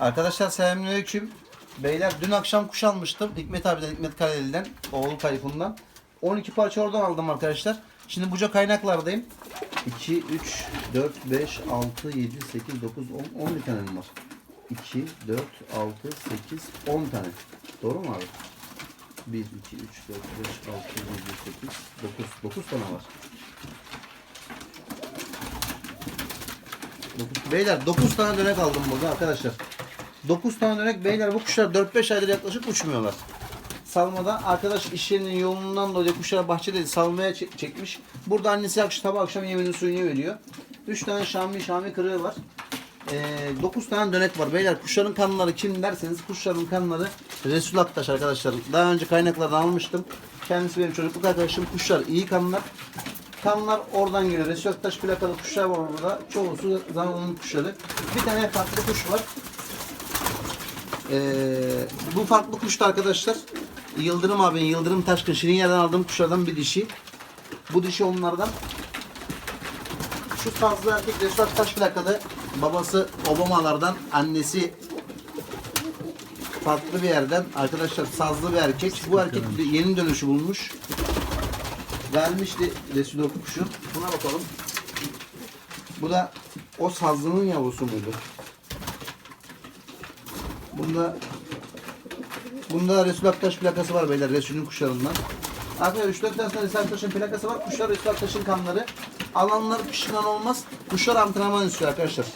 Arkadaşlar selamünaleyküm. Beyler dün akşam kuş almıştım. Hikmet abiden, Hikmet Kareli'den, oğlu Kayıpun'dan. 12 parça oradan aldım arkadaşlar. Şimdi buca kaynaklardayım. 2, 3, 4, 5, 6, 7, 8, 9, 10, 11 tane var? 2, 4, 6, 8, 10 tane. Doğru mu abi? 1, 2, 3, 4, 5, 6, 7, 8, 9. 9 tane var. Dokuz- Beyler 9 tane dönek aldım burada arkadaşlar. 9 tane dönek beyler bu kuşlar 4-5 aydır yaklaşık uçmuyorlar. Salmada arkadaş iş yerinin yoğunluğundan dolayı kuşlara bahçede salmaya çe- çekmiş. Burada annesi akşam sabah akşam yeminin suyunu veriyor. 3 tane şami şami kırığı var. 9 tane dönek var. Beyler kuşların kanları kim derseniz kuşların kanları Resul Aktaş arkadaşlar. Daha önce kaynaklardan almıştım. Kendisi benim çocukluk arkadaşım. Kuşlar iyi kanlar. Kanlar oradan geliyor. Resul Aktaş plakalı kuşlar var orada. Çoğusu zamanın kuşları. Bir tane farklı kuş var. Ee, bu farklı kuş da arkadaşlar Yıldırım abinin Yıldırım Taşkın Şirin yerden aldığım kuşlardan bir dişi. Bu dişi onlardan. Şu fazla erkek Resul Taş plakalı babası Obamalardan annesi farklı bir yerden arkadaşlar sazlı bir erkek. Bu erkek yeni dönüşü bulmuş. Vermişti Resul kuşu. Buna bakalım. Bu da o sazlının yavrusu muydu? Bunda Bunda Resul Aktaş plakası var beyler Resul'ün kuşlarından. Arkadaşlar 3-4 tane Resul Aktaş'ın plakası var. Kuşlar Resul Aktaş'ın kanları. Alanlar pişman olmaz. Kuşlar antrenman istiyor arkadaşlar.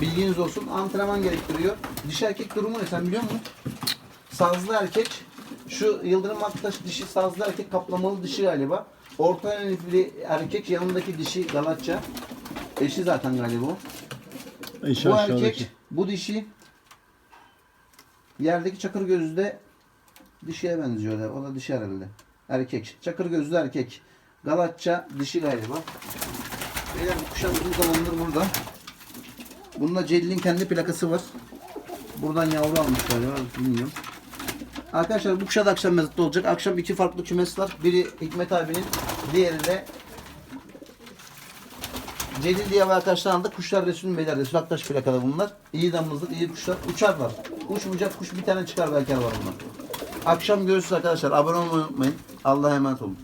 Bilginiz olsun. Antrenman gerektiriyor. Dişi erkek durumu ne sen biliyor musun? Sazlı erkek. Şu Yıldırım Aktaş dişi sazlı erkek kaplamalı dişi galiba. Orta yönlü erkek yanındaki dişi Galatça. Eşi zaten galiba o. Eşi Bu erkek, bu dişi. Yerdeki çakır gözlü de dişiye benziyorlar. O da dişi herhalde. Erkek. Çakır gözlü erkek. Galatça dişi galiba. Beyler bu uzun zamandır burada. Bunda Celil'in kendi plakası var. Buradan yavru almış galiba. Bilmiyorum. Arkadaşlar bu kuşa da akşam mezatlı olacak. Akşam iki farklı kümes var. Biri Hikmet abinin, diğeri de Celil diye bir arkadaşlar aldık. Kuşlar Resul'ün beyler. Resul Aktaş plakalı bunlar. İyi damızlık, iyi kuşlar. Uçarlar. Uçmayacak kuş bir tane çıkar belki var bunlar. Akşam görüşürüz arkadaşlar. Abone olmayı unutmayın. Allah'a emanet olun.